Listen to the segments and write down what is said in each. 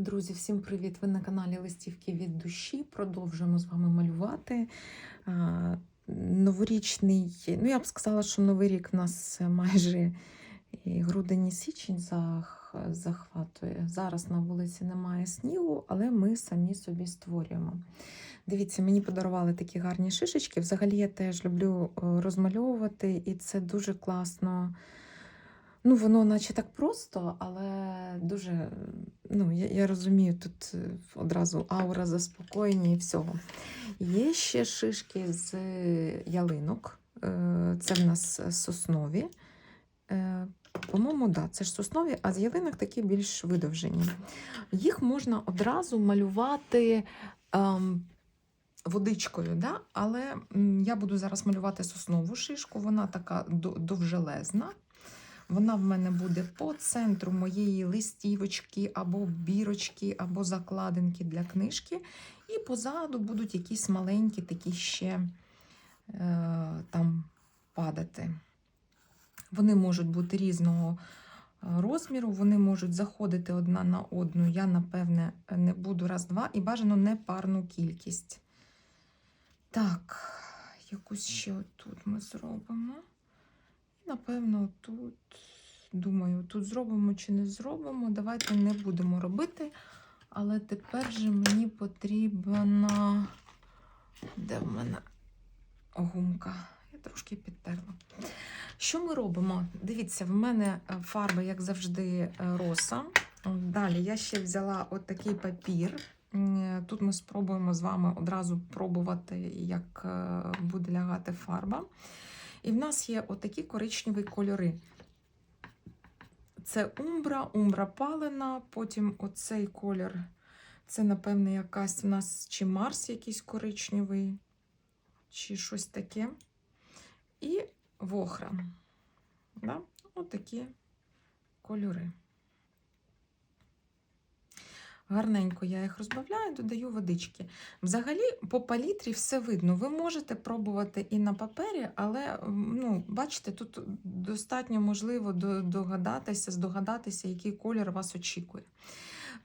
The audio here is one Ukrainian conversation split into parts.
Друзі, всім привіт! Ви на каналі Листівки від душі. Продовжуємо з вами малювати. Новорічний, ну я б сказала, що новий рік у нас майже грудень і січень захватує. Зараз на вулиці немає снігу, але ми самі собі створюємо. Дивіться, мені подарували такі гарні шишечки. Взагалі я теж люблю е, розмальовувати, і це дуже класно. Ну, воно наче так просто, але дуже, ну, я, я розумію, тут е, одразу аура заспокоєння і всього. Є ще шишки з ялинок. Е, Це в нас соснові. Е, По-моєму, да, це ж соснові, а з ялинок такі більш видовжені. Їх можна одразу малювати ем, водичкою, да? але я буду зараз малювати соснову шишку, вона така довжелезна. Вона в мене буде по центру моєї листівочки, або бірочки, або закладинки для книжки. І позаду будуть якісь маленькі такі ще е, там падати. Вони можуть бути різного е, розміру, вони можуть заходити одна на одну. Я, напевне, не буду раз-два і бажано не парну кількість. Так, якусь ще тут ми зробимо. Напевно, тут, думаю, тут зробимо чи не зробимо. Давайте не будемо робити. Але тепер же мені потрібна. Де в мене гумка? Я трошки підтерла. Що ми робимо? Дивіться, в мене е, фарба, як завжди, е, роса. Далі я ще взяла отакий папір. Тут ми спробуємо з вами одразу пробувати, як е, буде лягати фарба. І в нас є отакі коричневі кольори. Це умбра, умбра палена, потім оцей колір. Це, напевне, якась у нас чи Марс якийсь коричневий, чи щось таке. І вохра. Да? Отакі кольори. Гарненько я їх розбавляю, додаю водички. Взагалі, по палітрі все видно. Ви можете пробувати і на папері, але ну, бачите, тут достатньо можливо догадатися, здогадатися, який колір вас очікує.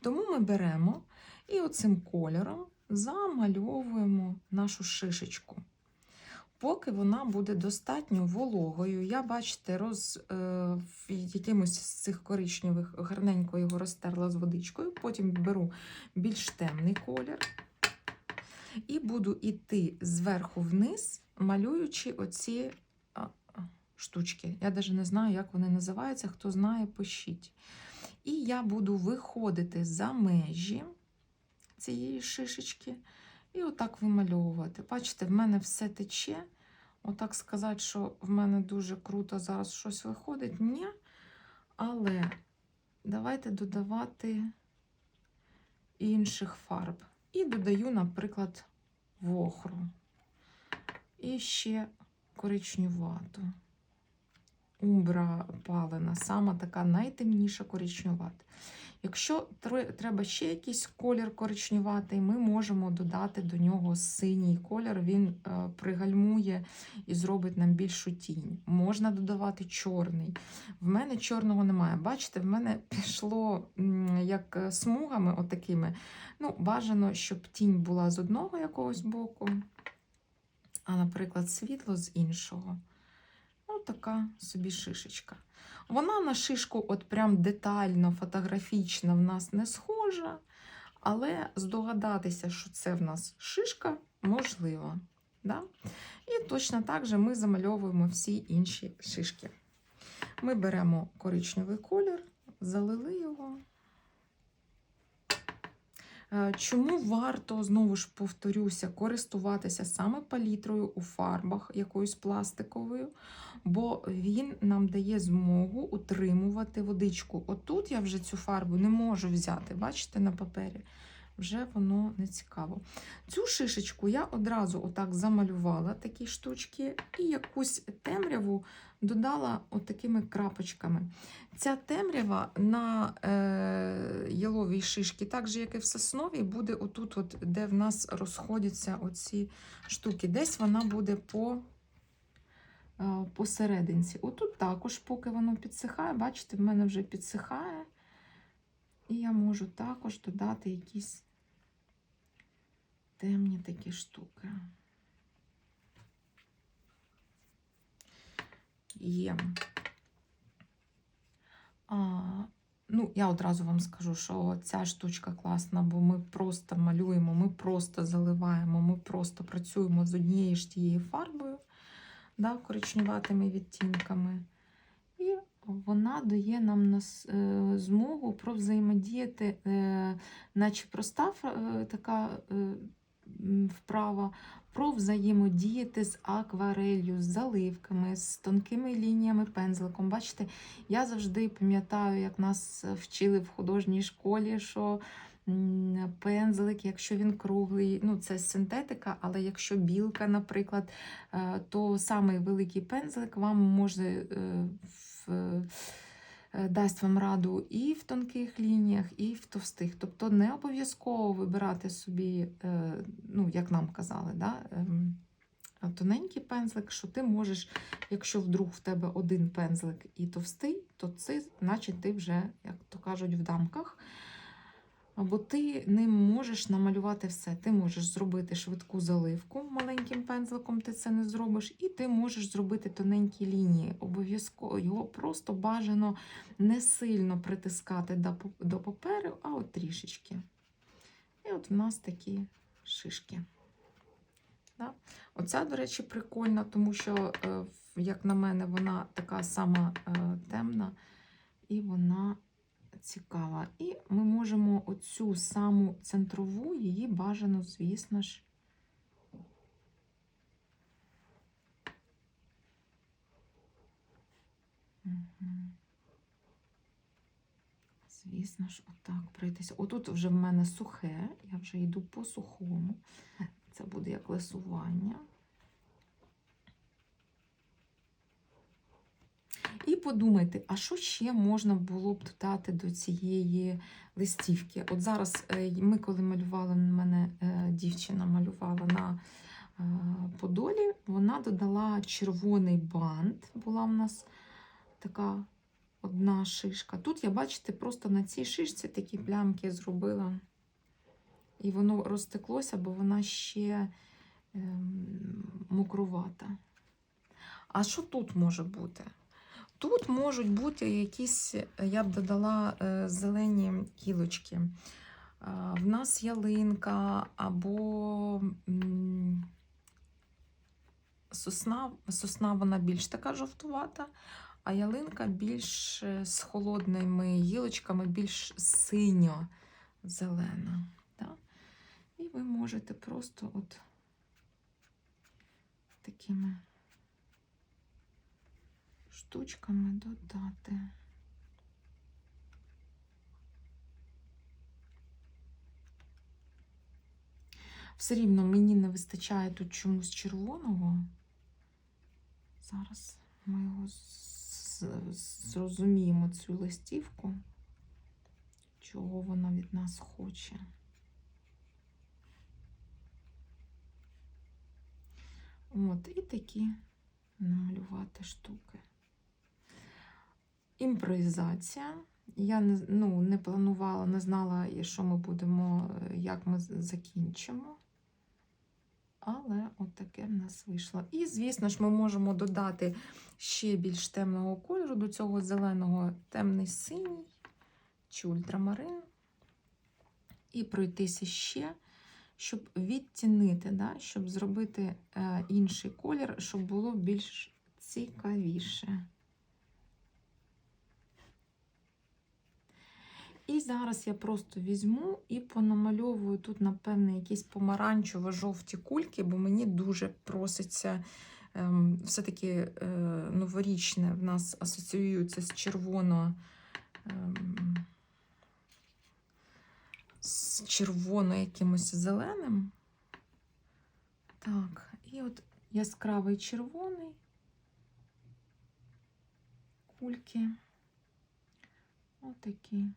Тому ми беремо і оцим кольором замальовуємо нашу шишечку. Поки вона буде достатньо вологою, я, бачите, роз, е, в якимось з цих коричневих гарненько його розтерла з водичкою. Потім беру більш темний колір і буду йти зверху вниз, малюючи оці штучки. Я навіть не знаю, як вони називаються. Хто знає, пишіть. І я буду виходити за межі цієї шишечки і отак вимальовувати. Бачите, в мене все тече. Отак сказати, що в мене дуже круто зараз щось виходить. Ні. Але давайте додавати інших фарб. І додаю, наприклад, вохру. І ще коричнювату. Умбра палена, сама така найтемніша коричнювата. Якщо треба ще якийсь колір коричнюватий, ми можемо додати до нього синій колір, він е, пригальмує і зробить нам більшу тінь. Можна додавати чорний. В мене чорного немає. Бачите, в мене пішло як е, смугами отакими. Ну, бажано, щоб тінь була з одного якогось боку, а, наприклад, світло з іншого. Ось така собі шишечка. Вона на шишку, от прям детально, фотографічно в нас не схожа, але здогадатися, що це в нас шишка, можливо. Да? І точно так же ми замальовуємо всі інші шишки. Ми беремо коричневий колір, залили його. Е, Чому варто, знову ж повторюся, користуватися саме палітрою у фарбах якоюсь пластиковою, бо він нам дає змогу утримувати водичку. Отут я вже цю фарбу не можу взяти, бачите, на папері. Вже воно не цікаво. Цю шишечку я одразу отак замалювала такі штучки, і якусь темряву додала отакими крапочками. Ця темрява на е, яловій шишці, так же, як і в сосновій, буде отут, от, де в нас розходяться оці штуки. Десь вона буде по е, посерединці. Отут також, поки воно підсихає, бачите, в мене вже підсихає. І я можу також додати якісь темні такі штуки. Є. А, ну, я одразу вам скажу, що ця штучка класна, бо ми просто малюємо, ми просто заливаємо, ми просто працюємо з однією ж тією фарбою, да, коричневатими відтінками. І вона дає нам нас, е, змогу провзаємодіяти, е, наче проста е, така вправа, про взаємодіяти з акварелью, з заливками, з тонкими лініями пензликом. Бачите, я завжди пам'ятаю, як нас вчили в художній школі, що пензлик, якщо він круглий, ну це синтетика, але якщо білка, наприклад, е, то самий великий пензлик вам може е, в, дасть вам раду і в тонких лініях, і в товстих. Тобто не обов'язково вибирати собі, е, ну, як нам казали, да, ем, тоненький пензлик, що ти можеш, якщо вдруг в тебе один пензлик і товстий, то це значить ти вже, як то кажуть, в дамках. Або ти ним можеш намалювати все. Ти можеш зробити швидку заливку маленьким пензликом, ти це не зробиш, і ти можеш зробити тоненькі лінії. Обов'язково його просто бажано не сильно притискати до паперу, а от трішечки. І от в нас такі шишки. Да? Оця, до речі, прикольна, тому що, е, як на мене, вона така сама е, темна, і вона цікава. І ми можемо оцю саму центрову, її бажано, звісно ж. Звісно ж, отак пройтися. Отут вже в мене сухе, я вже йду по сухому. Це буде як лесування. І подумайте, а що ще можна було б додати до цієї листівки? От зараз е, ми, коли малювали, мене е, дівчина малювала на е, Подолі, вона додала червоний бант. Була в нас така одна шишка. Тут я, бачите, просто на цій шишці такі плямки зробила. І воно розтеклося, бо вона ще ем, мокрувата. А що тут може бути? Тут можуть бути якісь, я б додала е, зелені кілочки. В нас ялинка або сосна, сосна вона більш така жовтувата, а ялинка більш е, з холодними гілочками, більш синьо-зелена. Да? І ви можете просто от такими штучками додати. Все рівно мені не вистачає тут чомусь червоного. Зараз ми його зрозуміємо цю листівку, чого вона від нас хоче. От, і такі намалювати штуки. Імпровізація. Я не, ну, не планувала, не знала, що ми будемо, е, як ми закінчимо. Але от таке в нас вийшло. І, звісно ж, ми можемо додати ще більш темного кольору до цього зеленого темний синій чи ультрамарин. І пройтися ще, щоб відтінити, да? щоб зробити е, інший колір, щоб було більш цікавіше. І зараз я просто візьму і понамальовую тут, напевне, якісь помаранчево-жовті кульки, бо мені дуже проситься ем, все-таки е, новорічне в нас асоціюється з червоно. Ем, з червоно якимось зеленим. Так, і от яскравий червоний кульки. Отакі.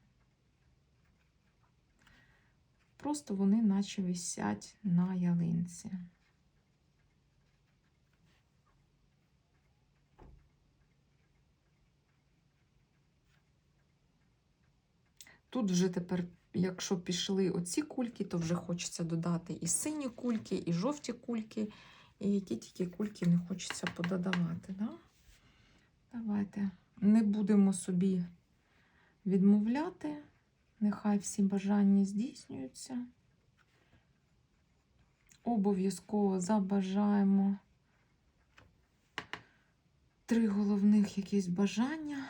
Просто вони наче висять на ялинці. Тут вже тепер, якщо пішли оці кульки, то вже хочеться додати і сині кульки, і жовті кульки, і які тільки кульки не хочеться пододавати. Да? Давайте не будемо собі відмовляти. Нехай всі бажання здійснюються. Обов'язково забажаємо три головних якісь бажання.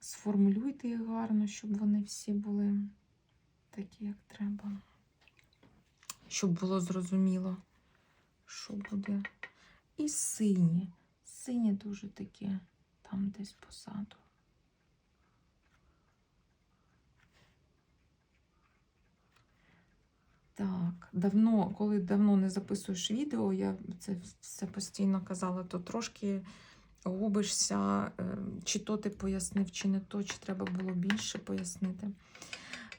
Сформулюйте їх гарно, щоб вони всі були такі, як треба. Щоб було зрозуміло, що буде. І сині. Сині дуже такі, там десь позаду. Так, давно, коли давно не записуєш відео, я це все постійно казала, то трошки губишся, е, чи то ти пояснив, чи не то, чи треба було більше пояснити.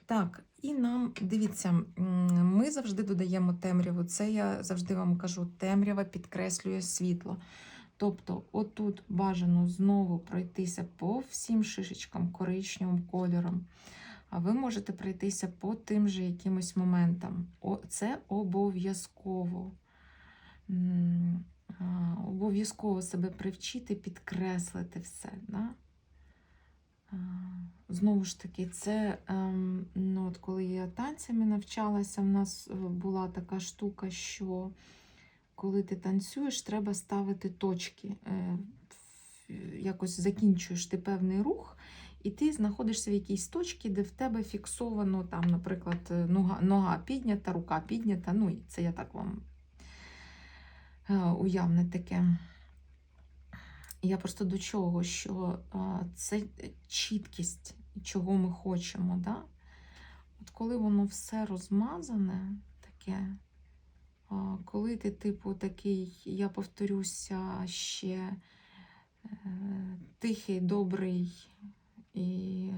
Так, і нам, дивіться, ми завжди додаємо темряву. Це я завжди вам кажу, темрява підкреслює світло. Тобто, отут бажано знову пройтися по всім шишечкам коричневим кольором. А ви можете пройтися по тим же якимось моментам. Це обов'язково. Обов'язково себе привчити, підкреслити все. Да? Знову ж таки, це ем, ну, от коли я танцями навчалася, в нас е, була така штука, що коли ти танцюєш, треба ставити точки. Е, Якось закінчуєш ти певний рух, і ти знаходишся в якійсь точці, де в тебе фіксовано, там, наприклад, е, нога, нога піднята, рука піднята. Ну, це я так вам е, уявне таке. Я просто до чого, що е, це чіткість, чого ми хочемо. Да? От коли воно все розмазане, таке, коли ти, типу, такий, я повторюся, ще тихий, добрий і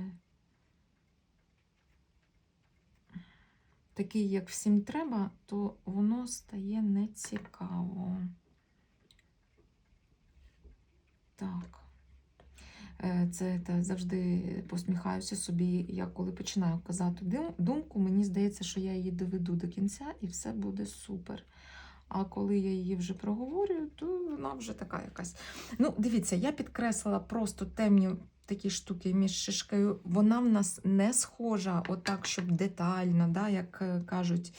такий, як всім треба, то воно стає нецікаво. Так. Е, Це та, завжди посміхаюся собі. Я коли починаю казати думку, мені здається, що я її доведу до кінця і все буде супер. А коли я її вже проговорюю, то вона вже така якась. Ну, дивіться, я підкреслила просто темні такі штуки між шишкою. Вона в нас не схожа, отак, щоб детально, да, як е, кажуть,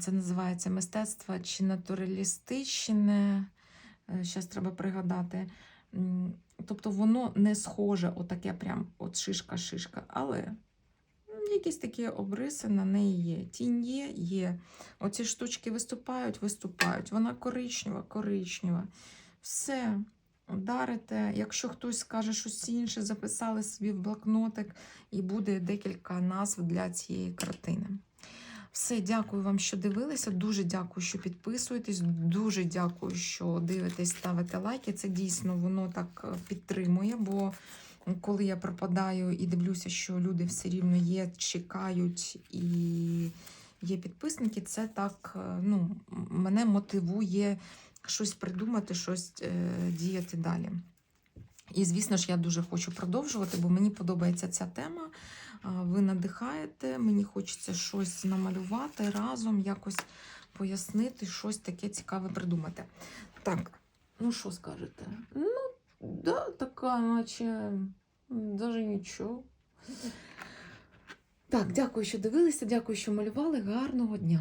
це називається мистецтво чи натуралістичне. Зараз треба пригадати. Тобто воно не схоже, отаке прям от шишка-шишка, але якісь такі обриси на неї є. Тінь є, є. Оці штучки виступають, виступають. Вона коричнева, коричнева. Все, дарите. Якщо хтось скаже щось інше, записали собі в блокнотик, і буде декілька назв для цієї картини. Все, дякую вам, що дивилися. Дуже дякую, що підписуєтесь. Дуже дякую, що дивитесь, ставите лайки. Це дійсно воно так е, підтримує. Бо коли я пропадаю і дивлюся, що люди все рівно є, чекають і є підписники, це так е, ну, мене мотивує щось придумати, щось е, діяти далі. І, звісно ж, я дуже хочу продовжувати, бо мені подобається ця тема. Ви надихаєте, мені хочеться щось намалювати разом, якось пояснити, щось таке цікаве придумати. Так, ну що скажете? Ну, да, така, наче навіть нічого. Так, дякую, що дивилися, дякую, що малювали. Гарного дня!